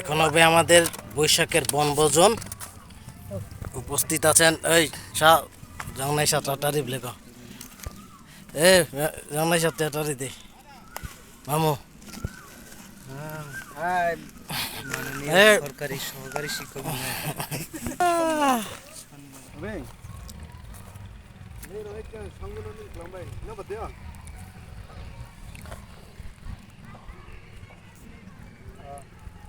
এখন হবে আমাদের বৈশাখের বনভোজন। উপস্থিত আছেন এই শাহ জানাই শাহ টাটারি বলে এ জানাই শাহ টাটারি দে। মামু। হ্যাঁ সরকারি সহকারী শিক্ষক